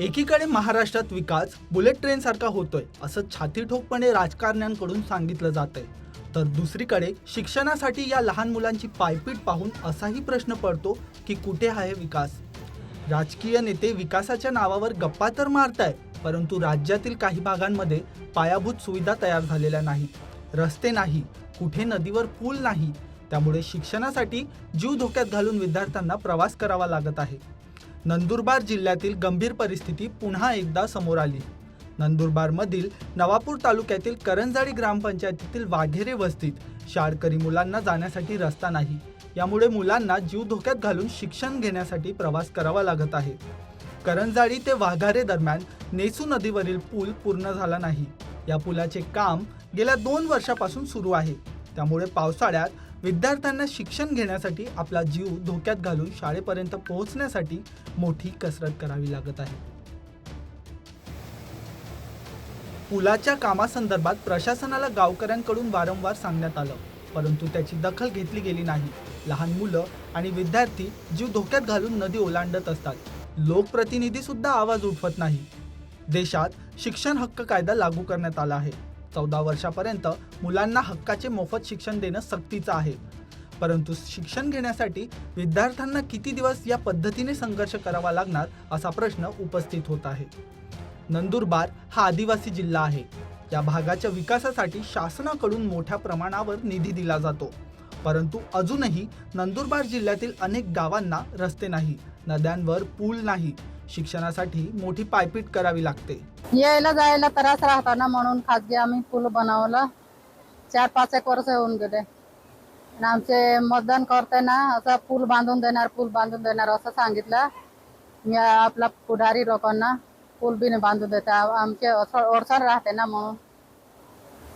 एकीकडे महाराष्ट्रात विकास bullet train सारखा होतोय असं छातीठोकपणे राजकारण्यांकडून सांगितलं जातंय. तर दुसरीकडे शिक्षणासाठी या लहान मुलांची पायपीट पाहून असाही प्रश्न पडतो की कुठे आहे विकास? राजकीय नेते विकासाच्या नावावर गप्पा तर मारताय परंतु राज्यातील काही भागांमध्ये पायाभूत सुविधा तयार झालेल्या नाहीत. रस्ते नाही कुठे नदीवर पूल नाही त्यामुळे शिक्षणासाठी जीव धोक्यात घालून विद्यार्थ्यांना प्रवास करावा लागत आहे. नंदुरबार जिल्ह्यातील गंभीर परिस्थिती पुन्हा एकदा समोर आली. नंदुरबारमधील नवापूर तालुक्यातील करंजाडी ग्रामपंचायतीतील वाघेरे वस्तीत शाळकरी मुलांना जाण्यासाठी रस्ता नाही. यामुळे मुलांना जीव धोक्यात घालून शिक्षण घेण्यासाठी प्रवास करावा लागत आहे. करंजाडी ते वाघारे दरम्यान नेसू नदीवरील पूल पूर्ण झाला नाही. या पुलाचे काम गेल्या दोन वर्षापासून सुरू आहे. त्यामुळे पावसाळ्यात विद्यार्थ्यांना शिक्षण घेण्यासाठी आपला जीव धोक्यात घालून शाळेपर्यंत पोहोचण्यासाठी मोठी कसरत करावी लागत आहे. पुलाच्या कामासंदर्भात प्रशासनाला गावकऱ्यांकडून वारंवार सांगण्यात आलं परंतु त्याची दखल घेतली गेली नाही. लहान मुलं आणि विद्यार्थी जीव धोक्यात घालून नदी ओलांडत असतात. लोकप्रतिनिधी सुद्धा आवाज उठवत नाही. देशात शिक्षण हक्क कायदा लागू करण्यात आला आहे. चौदा वर्षापर्यंत मुलांना हक्काचे मोफत शिक्षण देणं सक्तीचं आहे. परंतु शिक्षण घेण्यासाठी विद्यार्थ्यांना किती दिवस या पद्धतीने संघर्ष करावा लागणार असा प्रश्न उपस्थित होत आहे. नंदुरबार हा आदिवासी जिल्हा आहे. या भागाच्या विकासासाठी शासनाकडून मोठ्या प्रमाणावर निधी दिला जातो. परंतु अजूनही नंदुरबार जिल्ह्यातील अनेक गावांना रस्ते नाही नद्यांवर पूल नाही. शिक्षणासाठी मोठी पायपीट करावी लागते. यायला जायला त्रास राहता ना म्हणून खाजगी आम्ही पूल बनवलं. चार पाच एक वर्ष होऊन गेले. आणि आमचे मतदान करते ना असं पूल बांधून देणार पूल बांधून देणार असं सांगितलं. मी आपला पुढारी लोकांना पूल बी नाही बांधून देते. आमचे असं अडचण राहते ना म्हणून.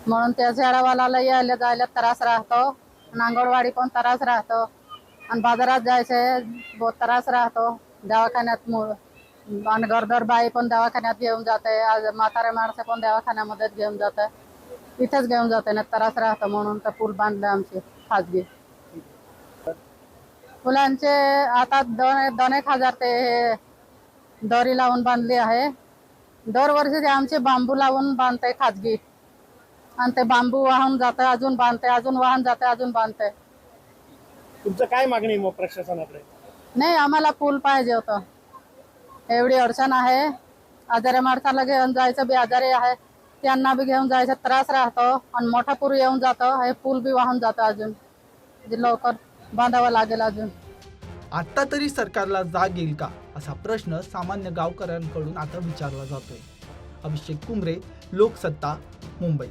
म्हणून त्या झाडावाला यायला जायला त्रास राहतो. आणि अंगणवाडी पण त्रास राहतो. आणि बाजारात जायचे बहुत त्रास राहतो. दवाखान्यात मु- आणि गरोदर बाई पण दवाखान्यात घेऊन जाते. आज म्हातारे माणसं पण दवाखान्यामध्ये घेऊन जाते. इथेच घेऊन जाते ना त्रास राहतो म्हणून तर पूल बांधले आमचे खाजगी. फुलांचे आता दोन दोन एक हजार ते हे दोरी लावून बांधली आहे. दरवर्षी ते आमचे बांबू लावून बांधते खाजगी. आणि ते बांबू वाहून जाते अजून बांधते अजून वाहून जाते अजून बांधते. तुमचं काय मागणी आहे मग प्रशासनाकडे? नाही आम्हाला पूल पाहिजे होतं. एवढी अडचण आहे. आजारी माणसाला घेऊन जायचं बी आजारी आहे. त्यांना बी घेऊन जायचा त्रास राहतो आणि मोठा पूर येऊन जातो. हे पूल बी वाहून जातं अजून. जे लवकर बांधावं लागेल अजून. आत्ता तरी सरकारला जाग येईल का? असा प्रश्न सामान्य गावकऱ्यांकडून आता विचारला जातोय. अभिषेक कुंबरे लोकसत्ता मुंबई.